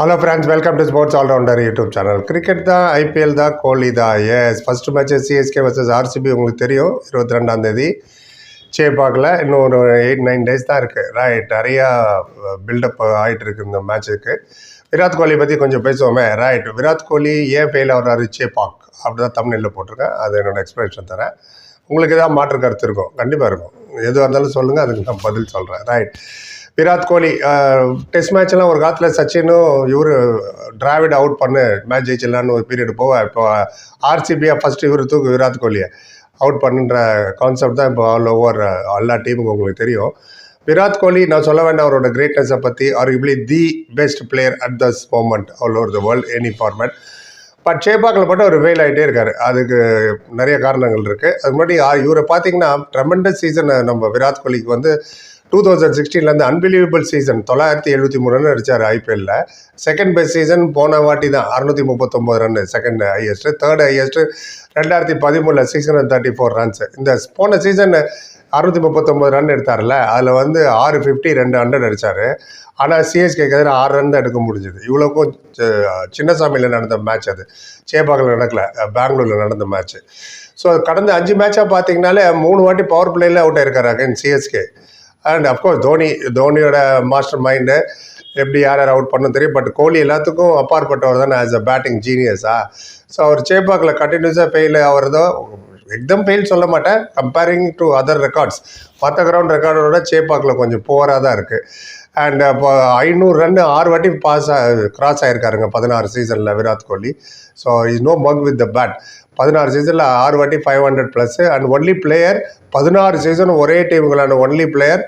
Hello friends welcome to sports all rounder YouTube channel cricket தான் IPL தான் கோலி தான். Yes first match CSK versus RCB உங்களுக்கு தெரியும். இருபத்தி ரெண்டாம் தேதி சேப்பாக்கில் இன்னும் ஒரு எயிட் நைன் டேஸ் தான் இருக்குது ரைட் நிறையா பில்டப் ஆகிட்டு இருக்கு இந்த மேட்சுக்கு விராட் கோலி பற்றி கொஞ்சம் பேசுவோமே. ரைட் விராட் கோலி ஏன் ஃபெயில் ஆகிறாரு சேப்பாக் அப்படி தான் தமிழில் போட்டிருக்கேன். அது என்னோட எக்ஸ்பிளேஷன் தரேன். உங்களுக்கு ஏதாவது மாற்று கருத்து இருக்கும்? கண்டிப்பாக இருக்கும். எதுவாக இருந்தாலும் சொல்லுங்கள் அதுக்கு நான் பதில் சொல்கிறேன் ரைட் விராட் கோலி டெஸ்ட் மேட்ச்லாம் ஒரு காலத்தில் சச்சினும் இவர் டிராவிட் அவுட் பண்ணு மேட்ச் ஜெயிச்சிடலான்னு ஒரு பீரியட் போக இப்போ ஆர்சிபியாக ஃபஸ்ட்டு இவர் தூக்கு விராட் கோலியை அவுட் பண்ணுன்ற கான்செப்ட் தான் இப்போ ஆல் ஓவர் எல்லா டீமுக்கும் உங்களுக்கு தெரியும். விராட் கோலி நான் சொல்ல வேண்டாம் அவரோட கிரேட்னஸை பற்றி arguably the best player at this moment all over the world any format but ஷேபாக்கில் மட்டும் அவர் ஃபெயில் ஆகிட்டே இருக்கார். அதுக்கு நிறைய காரணங்கள் இருக்குது அது முன்னாடி இவரை பார்த்தீங்கன்னா ட்ரெமெண்டஸ் சீசனை நம்ம விராட் கோலிக்கு வந்து டூ தௌசண்ட் சிக்ஸ்டீன்லேருந்து அன்பிலீவபிள் சீசன் தொள்ளாயிரத்தி எழுபத்தி மூணு ரன் அடிச்சார் ஐபிஎல்ல செகண்ட் பெஸ்ட் சீசன் போன வாட்டி தான். அறுநூத்தி முப்பத்தொம்போது run second highest third highest ரெண்டாயிரத்தி பதிமூணில் six hundred thirty four runs இந்த போன சீசன் அறுநூத்தி முப்பத்தொம்போது ரன் எடுத்தார்ல அதில் வந்து ஆறு ஃபிஃப்டி ரெண்டு ஹண்ட்ரட் அடிச்சார். ஆனால் சிஎஸ்கேக்கு எதிராக ஆறு ரன் தான் எடுக்க முடிஞ்சது. இவ்வளோக்கும் சின்னசாமியில் நடந்த மேட்ச் அது. சேப்பாக்கில் நடக்கல பெங்களூரில் நடந்த மேட்ச்சு ஸோ கடந்த அஞ்சு மேட்சாக பார்த்தீங்கனாலே மூணு வாட்டி பவர் பிளேயில் அவுட் ஆயிருக்காரு again CSK and of course Dhoni தோனியோட master mind எப்படி யார் யார் அவுட் பண்ண தெரியும். பட் கோலி எல்லாத்துக்கும் அப்பாற்பட்டவர் தானே ஆஸ் அ பேட்டிங் ஜீனியஸா ஸோ அவர் சேப்பாக்கில் கண்டினியூஸாக ஃபெயில் ஆகிறதோ எக்தம் ஃபெயில் சொல்ல மாட்டேன். கம்பேரிங் டு அதர் ரெக்கார்ட்ஸ் மற்ற கிரவுண்ட் ரெக்கார்டோட சேப்பாக்கில் கொஞ்சம் புவராக தான் இருக்குது அண்ட் இப்போ uh, ஐநூறு ரன் ஆறு வாட்டி பாஸ் கிராஸ் ஆயிருக்காருங்க பதினாறு சீசனில் Virat Kohli. So is no mug with the bat பதினாறு சீசனில் ஆறு வாட்டி five hundred plus and only player பதினாறு சீசன் ஒரே டீமுகளான ஒன்லி பிளேயர்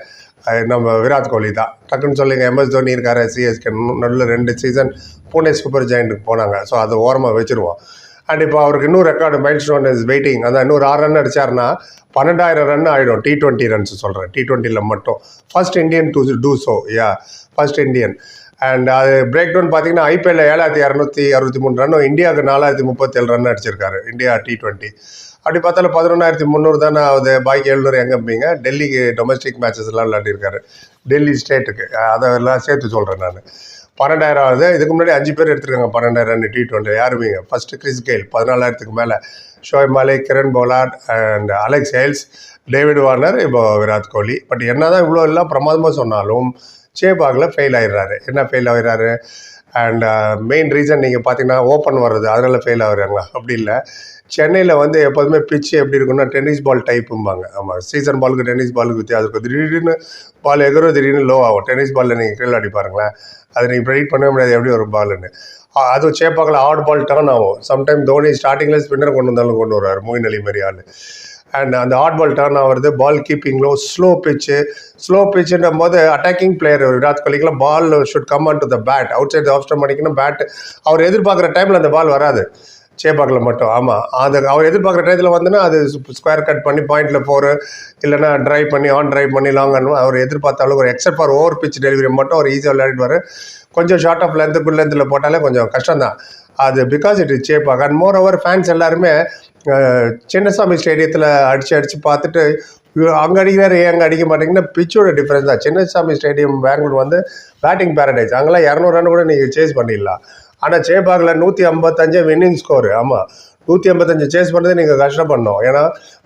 நம்ம விராட் கோலி தான். டக்குன்னு சொல்லிங்க எம்எஸ் தோனி இருக்காரு சிஎஸ்கே நல்ல ரெண்டு சீசன் பூனே சூப்பர் ஜெயிண்ட்டுக்கு போனாங்க. ஸோ அதை ஓரமாக வச்சுருவோம். அண்ட் இப்போ அவருக்கு இன்னும் record milestone is waiting அதான் இன்னொரு ஆறு ரன் அடிச்சாருன்னா பன்னெண்டாயிரம் ரன் ஆகிடும் டி டுவெண்ட்டி ரன்ஸ் சொல்கிறேன் டி டுவெண்ட்டியில் மட்டும். First Indian to do so yeah first Indian and அது பிரேக் டவுன் பார்த்தீங்கன்னா ஐபிஎல்ல ஏழாயிரத்தி இரநூத்தி அறுபத்தி மூணு ரன்னும் இந்தியாவுக்கு நாலாயிரத்தி முப்பத்தேழு ரன் அடிச்சிருக்காரு. இந்தியா டி டுவெண்ட்டி அப்படி பார்த்தாலும் பதினொன்றாயிரத்தி முந்நூறு தானே ஆகுது. பாக்கி எழுநூறு எங்கே இருப்பீங்க? டெல்லிக்கு டொமஸ்டிக் மேட்சஸ் எல்லாம் விளையாடிருக்காரு. டெல்லி ஸ்டேட்டுக்கு அதெல்லாம் சேர்த்து சொல்கிறேன் நான். பன்னெண்டாயிரம் ஆகுது. இதுக்கு முன்னாடி அஞ்சு பேர் எடுத்திருக்காங்க பன்னெண்டாயிரம் டி டுவெண்ட்டி யாருமே ஃபஸ்ட்டு கிறிஸ் கெயில் பதினாலாயிரத்துக்கு மேலே. Shoaib Malik Kieron Pollard and Alex Hales David Warner இப்போ விராட் கோலி. பட் என்ன தான் இவ்வளோ எல்லாம் பிரமாதமாக சொன்னாலும் சேபாகில் ஃபெயில் ஆயிடுறாரு. என்ன ஃபெயில் ஆகிடுறாரு அண்ட் மெயின் uh, ரீசன் நீங்கள் பார்த்தீங்கன்னா ஓப்பன் வர்றது அதனால் ஃபெயில் ஆகிறாங்களா அப்படி இல்லை. சென்னையில் வந்து எப்போதுமே பிச் எப்படி இருக்குன்னா டென்னிஸ் பால் டைப்பும்பாங்க ஆமாம் சீசன் பாலுக்கு டென்னிஸ் பாலுக்கு வித்தியாசம் இருக்கும் திடீர்னு பால் எதிரோ திடீர்னு லோ ஆகும். டென்னிஸ் பாலில் நீங்கள் கீழே அடிப்பாருங்களேன். அதை நீங்கள் ப்ரெடிட் பண்ணவே முடியாது எப்படி ஒரு பாலுன்னு அதுவும் சேப்பாக்கில் ஆட் பால் டர்ன் ஆகும். சம்டைம் தோனி ஸ்டார்டிங்கில் ஸ்பின்னர் கொண்டு வந்தாலும் கொண்டு வருவார். மோயின் அலி மாதிரி ஆள். அண்ட் அந்த ஹாட் பால் டர்ன் ஆகிறது பால் கீப்பிங்லோ ஸ்லோ பிச்சு ஸ்லோ பிச்சுன்ற போது attacking player Virat கோலிக்கெல்லாம் ball should come on to the bat outside off stump அடிக்கணும் பேட் அவர் எதிர்பார்க்குற டைமில் அந்த பால் வராது. சேப்பாக்கில் மட்டும் ஆமாம் அது அவர் எதிர்பார்க்குற டயத்தில் வந்துன்னா அது ஸ்கொயர் கட் பண்ணி பாயிண்டில் ஃபோரு இல்லைனா ட்ரைவ் பண்ணி ஆன் ட்ரைவ் பண்ணி லாங் அவர் எதிர்பார்த்த அளவுக்கு ஒரு except for over pitch delivery மட்டும் அவர் ஈஸியாக விளையாடிடுவார் கொஞ்சம் ஷார்ட் ஆஃப் லென்த்து குட் லென்த்தில் போட்டாலே கொஞ்சம் கஷ்டம் தான் அது because it is Chepauk and moreover fans எல்லாருமே சின்னசாமி ஸ்டேடியத்தில் அடித்து அடித்து பார்த்துட்டு அங்கே அடிக்கிறாரு ஏன் அங்கே அடிக்க மாட்டேங்கன்னா பிச்சோட டிஃப்ரென்ஸ் தான். சின்னசாமி ஸ்டேடியம் பெங்களூர் வந்து பேட்டிங் பேரடைஸ் அங்கெல்லாம் இரநூறு ரன் கூட நீங்கள் சேஸ் பண்ணிடலாம். ஆனால் சேப்பாக்கில் நூற்றி ஐம்பத்தஞ்சு வின்னிங் ஸ்கோர் ஆமாம் நூற்றி ஐம்பத்தஞ்சு சேஸ் பண்ணுறது நீங்கள் கஷ்டப்படணும். ஏன்னா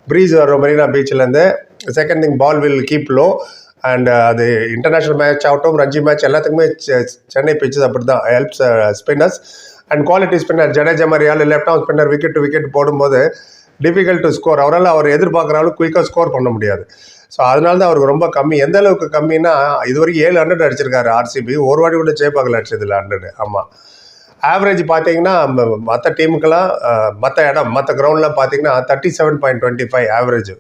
ப்ரீஸ் வரும் Marina பீச்சிலேருந்து second thing ball will keep low and அது இன்டர்நேஷ்னல் மேட்ச் ஆகட்டும் ரஞ்சி மேட்ச் எல்லாத்துக்குமே செ- சென்னை பிச்சஸ் அப்படி தான் helps spinners and quality spinner Jadeja மாதிரி ஆள் left off spinner wicket to wicket போடும்போது டிஃபிகல்ட் டு ஸ்கோர் அவரால் அவர் எதிர்பார்க்குற அளவுக்கு குயிக்காக ஸ்கோர் பண்ண முடியாது. ஸோ அதனால தான் அவருக்கு ரொம்ப கம்மி. எந்த அளவுக்கு கம்மின்னா இது வரைக்கும் ஏழு ஹண்ட்ரட் அடிச்சிருக்காரு ஆர்சிபி ஒரு வாட்டி கூட சேப்பாக்கில் அடிச்சதில்ல ஹண்ட்ரடு ஆமாம் ஆவரேஜ் பார்த்தீங்கன்னா மற்ற டீமுக்கெல்லாம் மற்ற இடம் மற்ற கிரவுண்ட்லாம் பார்த்தீங்கன்னா thirty seven point twenty five average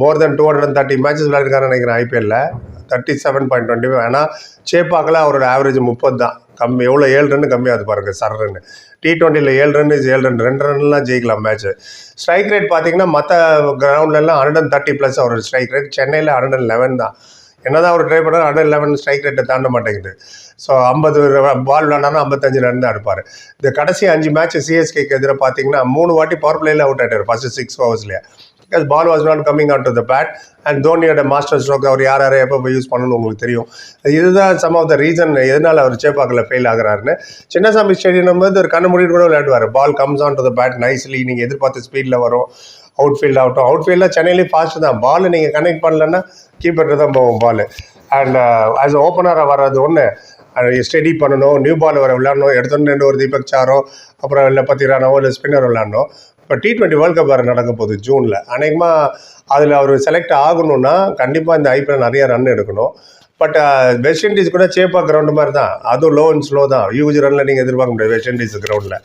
more then two hundred thirty matches விளையாடிருக்காருன்னு நினைக்கிறேன் ஐபிஎல்ல thirty seven point twenty five ஆனால் சேப்பாக்கில் அவரோட ஆவரேஜ் முப்பது தான். கம்மி எவ்வளோ ஏழு ரன் கம்மியாகுது பாருங்க சர ரன் டி டுவெண்ட்டியில் ஏழு ரன் இஸ் ஏழு ரன் ரெண்டு ரன்லாம் ஜெயிக்கலாம் மேட்ச்சு ஸ்ட்ரைக் ரேட் பார்த்தீங்கன்னா மற்ற கிரவுண்ட்லலாம் ஹண்ட்ரட் அண்ட் தேர்ட்டி ப்ளஸ் அவர் ஸ்ட்ரைக் ரேட் சென்னையில் ஹண்ட்ரட் அண்ட் லெவன் தான். என்னதான் அவர் ட்ரை பண்ணார் ஹண்ட்ரட் லெவன் ஸ்ட்ரைக் ரேட்டை தாண்ட மாட்டேங்குது. ஸோ ஐம்பது பால் விளாண்டானா ஐம்பத்தஞ்சு ரன் தான் எடுப்பார். இந்த கடைசி அஞ்சு மேட்ச் சிஎஸ்கேக்கு எதிராக பார்த்தீங்கன்னா மூணு வாட்டி பவர் பிளேயில் அவுட் ஆகிட்டார் first six ஹவர்ஸ்லேயே because ball was not coming out to the bat and தோனியோட master stroke அவர் யார் யாரை எப்போ யூஸ் பண்ணணும்னு உங்களுக்கு தெரியும். இதுதான் சம் ஆஃப் த ரீசன் எதனால் அவர் சேப்பாக்கில் ஃபெயில் ஆகிறாருன்னு. சின்னசாமி ஸ்டேடியம் வந்து ஒரு கண்ணு மூடிட்டு கூட விளையாடுவார். Ball comes on to the bat nicely நீங்கள் எதிர்பார்த்த ஸ்பீடில் வரும். அவுட் ஃபீல்ட் ஆகட்டும் அவுட் ஃபீல்டில் சென்னையிலேயே ஃபாஸ்ட் தான் பால் நீங்கள் கனெக்ட் பண்ணலன்னா கீப்பர்கிட்ட தான் போகும் பால் அண்ட் ஆஸ் ஓப்பனராக வர்றது ஒன்று ஸ்டடி பண்ணணும். நியூ பால் வர விளையாடணும். எடுத்தோன்னு ரெண்டு ஒரு தீபக் சாரோ அப்புறம் இல்லை பத்தி இல்லை ஸ்பின்னர் விளாடணும் இப்போ டி ட்வெண்ட்டி வேர்ல்ட் கப் வேறு நடக்க போகுது ஜூனில் அநேகமாக அதில் அவர் செலக்ட் ஆகணும்னா கண்டிப்பாக இந்த ஐபிஎல் நிறைய ரன் எடுக்கணும். பட் வெஸ்ட் இண்டீஸ் கூட சேப்பாக கிரவுண்டு மாதிரி தான் அதுவும் லோ அண்ட் ஸ்லோ தான். யூஜ் ரனில் நீங்கள் எதிர்பார்க்க முடியாது வெஸ்ட் இண்டீஸ் கிரவுண்டில்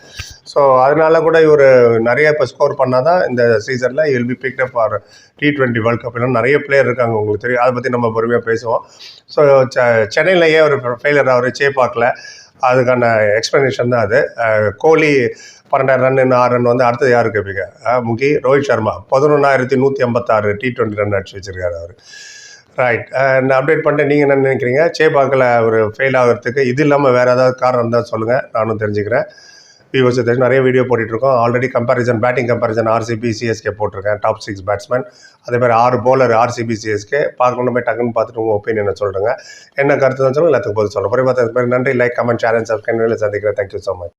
ஸோ அதனால கூட இவர் நிறைய இப்போ ஸ்கோர் பண்ணால் தான் இந்த சீசனில் இல் be picked up for T twenty world cup எல்லாம் நிறைய பிளேயர் இருக்காங்க உங்களுக்கு தெரியும். அதை பற்றி நம்ம பொறுமையாக பேசுவோம். ஸோ சென்னையில் ஏன் ஒரு ஃபெயிலியர் அவர் சேப்பாக்கில் அதுக்கான எக்ஸ்ப்ளனேஷன் தான் அது. கோலி பன்னெண்டாயிரம் ரன் இன்னும் ஆறு ரன் வந்து அடுத்தது யாரு கேட்பீங்க அஹ், முகி ரோஹித் சர்மா. பதினொன்றாயிரத்தி நூற்றி ஐம்பத்தாறு டி டுவெண்ட்டி ரன் அடிச்சு வச்சிருக்காரு அவர். ரைட் நான் அப்டேட் பண்ணிட்டு நீங்கள் என்ன நினைக்கிறீங்க? சேபாக்கில் ஒரு ஃபெயில் ஆகிறதுக்கு இது இல்லாமல் வேறு ஏதாவது காரணம் இருந்தால் சொல்லுங்கள் நானும் தெரிஞ்சுக்கிறேன். வியூவர்ஸ் தெரிஞ்சு நிறைய வீடியோ போட்டுட்ருக்கோம். Already comparison batting comparison RCB CSK போட்டிருக்கேன். டாப் சிக்ஸ் பேட்ஸ்மேன் அதே மாதிரி ஆறு போலர் ஆர்சிபி சிஎஸ்கே பார்க்கணும் போய் டக்குன்னு பார்த்துட்டு உங்கள் ஒப்பீனியனை சொல்லுங்க. என்ன கருத்து தான் சொல்லுங்கள் எல்லாத்துக்கும் போது சொல்லுங்கள் புரியும் பார்த்து நன்றி. லைக் கமெண்ட் சேனல் சப்ஸ்கிரைப் சந்திக்கிறேன். Thank you so much